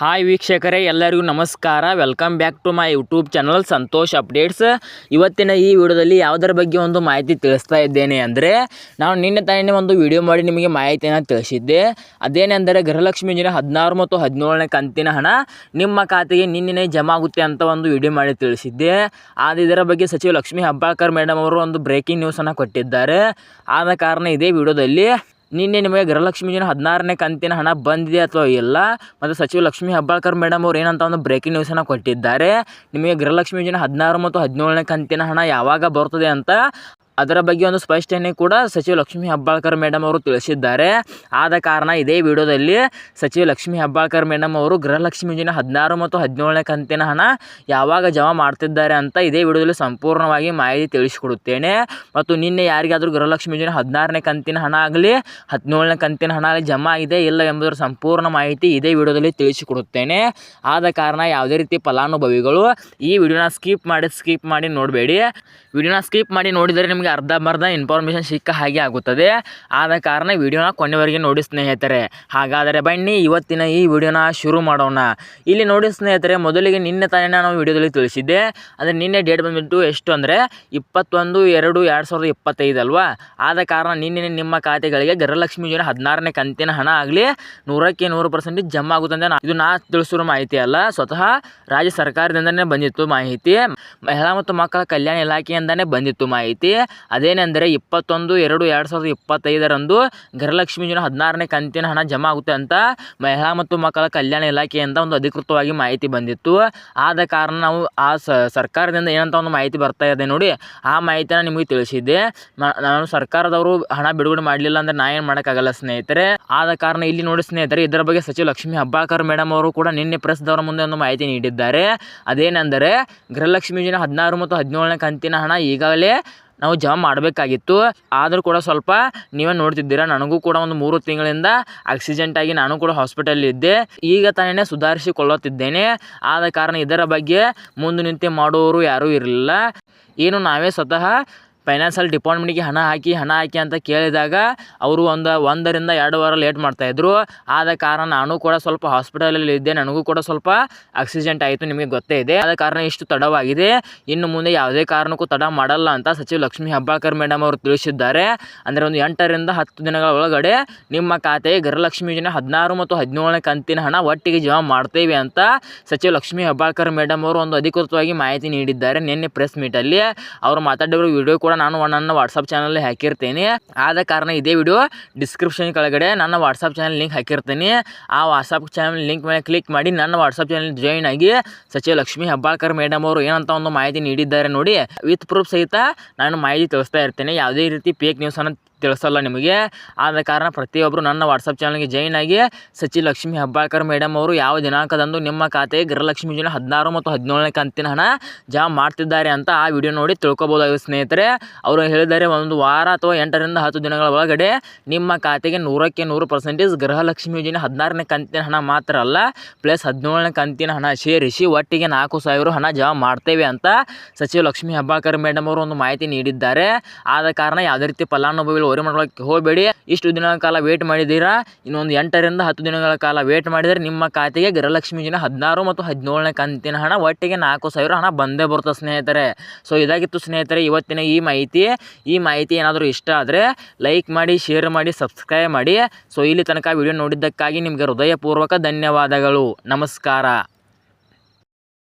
Hi ವೀಕ್ಷಕರೇ, ಎಲ್ಲರಿಗೂ ನಮಸ್ಕಾರ. Welcome back to my YouTube channel Santosh updates ಇವತ್ತಿನ ಈ ವಿಡಿಯೋದಲ್ಲಿ ಯಾವುದರ ಬಗ್ಗೆ ಒಂದು ಮಾಹಿತಿ ತಿಳಿಸ್ತಾ ಇದ್ದೇನೆ ಅಂದರೆ, ನಾನು ನಿನ್ನೆ ತಾನೇ ಒಂದು ವಿಡಿಯೋ ಮಾಡಿ ನಿಮಗೆ ಮಾಹಿತಿಯನ್ನು ತಿಳಿಸಿದ್ದೆ. ಅದೇನೆಂದರೆ, ಗೃಹಲಕ್ಷ್ಮಿ ಯೋಜನೆ ಹದಿನಾರು ಮತ್ತು ಹದಿನೇಳನೇ ಕಂತಿನ ಹಣ ನಿಮ್ಮ ಖಾತೆಗೆ ನಿನ್ನೆ ಜಮಾ ಆಗುತ್ತೆ ಅಂತ ಒಂದು ವಿಡಿಯೋ ಮಾಡಿ ತಿಳಿಸಿದ್ದೆ. ಆದರೆ ಇದರ ಬಗ್ಗೆ ಸಚಿವ ಲಕ್ಷ್ಮೀ ಹಬ್ಬಾಳ್ಕರ್ ಮೇಡಮ್ ಅವರು ಒಂದು ಬ್ರೇಕಿಂಗ್ ನ್ಯೂಸನ್ನು ಕೊಟ್ಟಿದ್ದಾರೆ. ಆದ ಕಾರಣ ಇದೇ ವಿಡಿಯೋದಲ್ಲಿ ನಿನ್ನೆ ನಿಮಗೆ ಗೃಹಲಕ್ಷ್ಮಿ ಯೋಜನೆ ಹದಿನಾರನೇ ಕಂತಿನ ಹಣ ಬಂದಿದೆ ಅಥವಾ ಇಲ್ಲ? ಮತ್ತು ಸಚಿವ ಲಕ್ಷ್ಮೀ ಹೆಬ್ಬಾಳ್ಕರ್ ಮೇಡಮ್ ಅವ್ರು ಏನಂತ ಒಂದು ಬ್ರೇಕಿಂಗ್ ನ್ಯೂಸನ್ನು ಕೊಟ್ಟಿದ್ದಾರೆ. ನಿಮಗೆ ಗೃಹಲಕ್ಷ್ಮಿ ಯೋಜನೆ ಹದಿನಾರು ಮತ್ತು ಹದಿನೇಳನೇ ಕಂತಿನ ಹಣ ಯಾವಾಗ ಬರ್ತದೆ ಅಂತ ಅದರ ಬಗ್ಗೆ ಒಂದು ಸ್ಪಷ್ಟನೆ ಕೂಡ ಸಚಿವ ಲಕ್ಷ್ಮೀ ಹೆಬ್ಬಾಳ್ಕರ್ ಮೇಡಮ್ ಅವರು ತಿಳಿಸಿದ್ದಾರೆ. ಆದ ಕಾರಣ ಇದೇ ವಿಡಿಯೋದಲ್ಲಿ ಸಚಿವ ಲಕ್ಷ್ಮೀ ಹೆಬ್ಬಾಳ್ಕರ್ ಮೇಡಮ್ ಅವರು ಗೃಹಲಕ್ಷ್ಮಿ ಯೋಜನೆ ಹದಿನಾರು ಮತ್ತು ಹದಿನೇಳನೇ ಕಂತಿನ ಹಣ ಯಾವಾಗ ಜಮಾ ಮಾಡ್ತಿದ್ದಾರೆ ಅಂತ ಇದೇ ವಿಡಿಯೋದಲ್ಲಿ ಸಂಪೂರ್ಣವಾಗಿ ಮಾಹಿತಿ ತಿಳಿಸಿಕೊಡುತ್ತೇನೆ. ಮತ್ತು ನಿನ್ನೆ ಯಾರಿಗಾದರೂ ಗೃಹಲಕ್ಷ್ಮಿ ಯೋಜನೆ ಹದಿನಾರನೇ ಕಂತಿನ ಹಣ ಆಗಲಿ, ಹದಿನೇಳನೇ ಕಂತಿನ ಹಣ ಆಗಲಿ ಜಮಾ ಆಗಿದೆ ಇಲ್ಲ ಎಂಬುದರ ಸಂಪೂರ್ಣ ಮಾಹಿತಿ ಇದೇ ವಿಡಿಯೋದಲ್ಲಿ ತಿಳಿಸಿಕೊಡುತ್ತೇನೆ. ಆದ ಕಾರಣ ಯಾವುದೇ ರೀತಿ ಫಲಾನುಭವಿಗಳು ಈ ವಿಡಿಯೋನ ಸ್ಕಿಪ್ ಮಾಡಿ ಸ್ಕಿಪ್ ಮಾಡಿ ನೋಡಬೇಡಿ. ವಿಡಿಯೋನ ಸ್ಕಿಪ್ ಮಾಡಿ ನೋಡಿದರೆ ನಿಮಗೆ ಅರ್ಧಂಬರ್ಧ ಇನ್ಫಾರ್ಮೇಷನ್ ಸಿಕ್ಕ ಹಾಗೆ ಆಗುತ್ತದೆ. ಆದ ಕಾರಣ ವಿಡಿಯೋನ ಕೊನೆವರೆಗೆ ನೋಡಿ ಸ್ನೇಹಿತರೆ. ಹಾಗಾದರೆ ಬನ್ನಿ ಇವತ್ತಿನ ಈ ವಿಡಿಯೋನ ಶುರು ಮಾಡೋಣ. ಇಲ್ಲಿ ನೋಡಿ ಸ್ನೇಹಿತರೆ, ಮೊದಲಿಗೆ ನಿನ್ನೆ ತಾನೇ ನಾನು ವಿಡಿಯೋದಲ್ಲಿ ತಿಳಿಸಿದ್ದೆ. ಅಂದರೆ ನಿನ್ನೆ ಡೇಟ್ ಬಂದುಬಿಟ್ಟು ಎಷ್ಟು ಅಂದರೆ ಇಪ್ಪತ್ತೊಂದು ಎರಡು ಎರಡು ಸಾವಿರದ ಇಪ್ಪತ್ತೈದು ಅಲ್ವಾ? ಆದ ಕಾರಣ ನಿನ್ನೆ ನಿಮ್ಮ ಖಾತೆಗಳಿಗೆ ಗೃಹಲಕ್ಷ್ಮಿ ಯೋಜನೆ ಹದಿನಾರನೇ ಕಂತಿನ ಹಣ ಆಗಲಿ ನೂರಕ್ಕೆ ನೂರು ಪರ್ಸೆಂಟ್ ಜಮಾ ಆಗುತ್ತೆ ಅಂತ ಇದು ನಾ ತಿಳಿಸಿರೋ ಮಾಹಿತಿ ಅಲ್ಲ. ಸ್ವತಃ ರಾಜ್ಯ ಸರ್ಕಾರದಿಂದನೇ ಬಂದಿತ್ತು ಮಾಹಿತಿ. ಮಹಿಳಾ ಮತ್ತು ಮಕ್ಕಳ ಕಲ್ಯಾಣ ಇಲಾಖೆಯಿಂದನೇ ಬಂದಿತ್ತು ಮಾಹಿತಿ. ಅದೇನೆಂದರೆ ಇಪ್ಪತ್ತೊಂದು ಎರಡು ಎರಡು ಸಾವಿರದ ಇಪ್ಪತ್ತೈದರಂದು ಗೃಹಲಕ್ಷ್ಮಿ ಯೋಜನೆ ಹದಿನಾರನೇ ಕಂತಿನ ಹಣ ಜಮಾ ಆಗುತ್ತೆ ಅಂತ ಮಹಿಳಾ ಮತ್ತು ಮಕ್ಕಳ ಕಲ್ಯಾಣ ಇಲಾಖೆಯಿಂದ ಒಂದು ಅಧಿಕೃತವಾಗಿ ಮಾಹಿತಿ ಬಂದಿತ್ತು. ಆದ ಕಾರಣ ನಾವು ಆ ಸರ್ಕಾರದಿಂದ ಏನಂತ ಒಂದು ಮಾಹಿತಿ ಬರ್ತಾ ಇದೆ ನೋಡಿ, ಆ ಮಾಹಿತಿನ ನಿಮಗೆ ತಿಳಿಸಿದ್ದೆ. ನಾನು ಸರ್ಕಾರದವರು ಹಣ ಬಿಡುಗಡೆ ಮಾಡಲಿಲ್ಲ ಅಂದರೆ ನಾ ಏನು ಮಾಡೋಕ್ಕಾಗಲ್ಲ ಸ್ನೇಹಿತರೆ. ಆದ ಕಾರಣ ಇಲ್ಲಿ ನೋಡಿ ಸ್ನೇಹಿತರೆ, ಇದರ ಬಗ್ಗೆ ಸಚಿವ ಲಕ್ಷ್ಮಿ ಹಬ್ಬಾಕರ್ ಮೇಡಮ್ ಅವರು ಕೂಡ ನಿನ್ನೆ ಪ್ರೆಸ್ದವರ ಮುಂದೆ ಒಂದು ಮಾಹಿತಿ ನೀಡಿದ್ದಾರೆ. ಅದೇನೆಂದರೆ ಗೃಹಲಕ್ಷ್ಮಿ ಯೋಜನೆ ಹದಿನಾರು ಮತ್ತು ಹದಿನೇಳನೇ ಕಂತಿನ ಹಣ ಈಗಾಗಲೇ ನಾವು ಜಮ ಮಾಡಬೇಕಾಗಿತ್ತು. ಆದರೂ ಕೂಡ ಸ್ವಲ್ಪ ನೀವೇ ನೋಡ್ತಿದ್ದೀರಾ, ನನಗೂ ಕೂಡ ಒಂದು ಮೂರು ತಿಂಗಳಿಂದ ಆಕ್ಸಿಡೆಂಟ್ ಆಗಿ ನಾನು ಕೂಡ ಹಾಸ್ಪಿಟಲ್ ಇದ್ದೆ. ಈಗ ತಾನೇ ಸುಧಾರಿಸಿಕೊಳ್ಳುತ್ತಿದ್ದೇನೆ. ಆದ ಕಾರಣ ಇದರ ಬಗ್ಗೆ ಮುಂದೆ ನಿಂತು ಮಾಡುವವರು ಯಾರೂ ಇರಲಿಲ್ಲ. ಏನು ನಾವೇ ಸ್ವತಃ ಫೈನಾನ್ಸಲ್ ಡಿಪಾರ್ಟ್ಮೆಂಟ್ಗೆ ಹಣ ಹಾಕಿ ಹಣ ಹಾಕಿ ಅಂತ ಕೇಳಿದಾಗ ಅವರು ಒಂದು, ಒಂದರಿಂದ ಎರಡು ವಾರ ಲೇಟ್ ಮಾಡ್ತಾಯಿದ್ರು ಆದ ಕಾರಣ ನಾನು ಕೂಡ ಸ್ವಲ್ಪ ಹಾಸ್ಪಿಟಲಲ್ಲಿ ಇದ್ದೆ. ನನಗೂ ಕೂಡ ಸ್ವಲ್ಪ ಆಕ್ಸಿಡೆಂಟ್ ಆಯಿತು, ನಿಮಗೆ ಗೊತ್ತೇ ಇದೆ. ಆದ ಕಾರಣ ಇಷ್ಟು ತಡವಾಗಿದೆ. ಇನ್ನು ಮುಂದೆ ಯಾವುದೇ ಕಾರಣಕ್ಕೂ ತಡ ಮಾಡಲ್ಲ ಅಂತ ಸಚಿವ ಲಕ್ಷ್ಮೀ ಹೆಬ್ಬಾಳ್ಕರ್ ಮೇಡಮ್ ಅವರು ತಿಳಿಸಿದ್ದಾರೆ. ಅಂದರೆ ಒಂದು ಎಂಟರಿಂದ ಹತ್ತು ದಿನಗಳ ಒಳಗಡೆ ನಿಮ್ಮ ಖಾತೆಗೆ ಗೃಹಲಕ್ಷ್ಮಿ ಯೋಜನೆ ಹದಿನಾರು ಮತ್ತು ಹದಿನೇಳನೇ ಕಂತಿನ ಹಣ ಒಟ್ಟಿಗೆ ಜಮಾ ಮಾಡ್ತೇವೆ ಅಂತ ಸಚಿವ ಲಕ್ಷ್ಮೀ ಹೆಬ್ಬಾಳ್ಕರ್ ಮೇಡಮ್ ಅವರು ಒಂದು ಅಧಿಕೃತವಾಗಿ ಮಾಹಿತಿ ನೀಡಿದ್ದಾರೆ. ನಿನ್ನೆ ಪ್ರೆಸ್ ಮೀಟಲ್ಲಿ ಅವರು ಮಾತಾಡಿರೋ ವಿಡಿಯೋ ಕೂಡ ನಾನು ನನ್ನ ವಾಟ್ಸಪ್ ಚಾನಲ್ ಹಾಕಿರ್ತೀನಿ. ಆದ ಕಾರಣ ಇದೇ ವಿಡಿಯೋ ಡಿಸ್ಕ್ರಿಪ್ಷನ್ ಕೆಳಗಡೆ ನನ್ನ ವಾಟ್ಸಪ್ ಚಾನಲ್ ಲಿಂಕ್ ಹಾಕಿರ್ತೀನಿ. ಆ ವಾಟ್ಸಪ್ ಚಾನಲ್ ಲಿಂಕ್ ಮೇಲೆ ಕ್ಲಿಕ್ ಮಾಡಿ ನನ್ನ ವಾಟ್ಸಪ್ ಚಾನಲ್ ಜಾಯಿನ್ ಆಗಿ ಸಚಿವ ಲಕ್ಷ್ಮಿ ಹೆಬ್ಬಾಳ್ಕರ್ ಮೇಡಮ್ ಅವರು ಏನಂತ ಒಂದು ಮಾಹಿತಿ ನೀಡಿದ್ದಾರೆ ನೋಡಿ. ವಿತ್ ಪ್ರೂಫ್ ಸಹಿತ ನಾನು ಮಾಹಿತಿ ತಿಳಿಸ್ತಾ ಇರ್ತೇನೆ. ಯಾವುದೇ ರೀತಿ ಫೇಕ್ ನ್ಯೂಸನ್ನು ತಿಳಿಸಲ್ಲ ನಿಮಗೆ. ಆದ ಕಾರಣ ಪ್ರತಿಯೊಬ್ಬರು ನನ್ನ ವಾಟ್ಸಪ್ ಚಾನಲ್ಗೆ ಜಾಯಿನ್ ಆಗಿ ಸಚಿ ಲಕ್ಷ್ಮಿ ಹೆಬ್ಬಾಳ್ಕರ್ ಮೇಡಮ್ ಅವರು ಯಾವ ದಿನಾಂಕದಂದು ನಿಮ್ಮ ಖಾತೆಗೆ ಗೃಹಲಕ್ಷ್ಮಿ ಯೋಜನೆ ಹದಿನಾರು ಮತ್ತು ಹದಿನೇಳನೇ ಕಂತಿನ ಹಣ ಜಮಾ ಮಾಡ್ತಿದ್ದಾರೆ ಅಂತ ಆ ವಿಡಿಯೋ ನೋಡಿ ತಿಳ್ಕೊಬೋದಾಗಿದೆ ಸ್ನೇಹಿತರೆ. ಅವರು ಹೇಳಿದ್ದಾರೆ ಒಂದು ವಾರ ಅಥವಾ ಎಂಟರಿಂದ ಹತ್ತು ದಿನಗಳ ಒಳಗಡೆ ನಿಮ್ಮ ಖಾತೆಗೆ ನೂರಕ್ಕೆ ನೂರು ಪರ್ಸೆಂಟೇಜ್ ಗೃಹಲಕ್ಷ್ಮಿ ಯೋಜನೆ ಹದಿನಾರನೇ ಕಂತಿನ ಹಣ ಮಾತ್ರ ಅಲ್ಲ ಪ್ಲಸ್ ಹದಿನೇಳನೇ ಕಂತಿನ ಹಣ ಸೇರಿಸಿ ಒಟ್ಟಿಗೆ ನಾಲ್ಕು ಸಾವಿರ ಹಣ ಜಮಾ ಮಾಡ್ತೇವೆ ಅಂತ ಸಚಿವ ಲಕ್ಷ್ಮಿ ಹೆಬ್ಬಾಳ್ಕರ್ ಮೇಡಮ್ ಅವರು ಒಂದು ಮಾಹಿತಿ ನೀಡಿದ್ದಾರೆ. ಆದ ಕಾರಣ ಯಾವುದೇ ರೀತಿ ಫಲಾನುಭವಿಗಳು ಹೊರೆ ಮಾಡ್ಕೊಳಕ್ಕೆ ಹೋಗಬೇಡಿ. ಇಷ್ಟು ದಿನಗಳ ಕಾಲ ವೇಟ್ ಮಾಡಿದ್ದೀರಾ? ಇನ್ನೊಂದು ಎಂಟರಿಂದ ಹತ್ತು ದಿನಗಳ ಕಾಲ ವೇಟ್ ಮಾಡಿದರೆ ನಿಮ್ಮ ಖಾತೆಗೆ ಗೃಹಲಕ್ಷ್ಮಿ ಯೋಜನೆ ಹದಿನಾರು ಮತ್ತು ಹದಿನೇಳನೇ ಕಂತಿನ ಹಣ, ಒಟ್ಟಿಗೆ ನಾಲ್ಕು ಸಾವಿರ ಹಣ ಬಂದೇ ಬರುತ್ತೆ ಸ್ನೇಹಿತರೆ. ಸೊ ಇದಾಗಿತ್ತು ಸ್ನೇಹಿತರೆ, ಇವತ್ತಿನ ಈ ಮಾಹಿತಿ. ಈ ಮಾಹಿತಿ ಏನಾದರೂ ಇಷ್ಟ ಆದರೆ ಲೈಕ್ ಮಾಡಿ ಶೇರ್ ಮಾಡಿ ಸಬ್ಸ್ಕ್ರೈಬ್ ಮಾಡಿ. ಸೊ ಇಲ್ಲಿ ತನಕ ವಿಡಿಯೋ ನೋಡಿದ್ದಕ್ಕಾಗಿ ನಿಮಗೆ ಹೃದಯಪೂರ್ವಕ ಧನ್ಯವಾದಗಳು. ನಮಸ್ಕಾರ.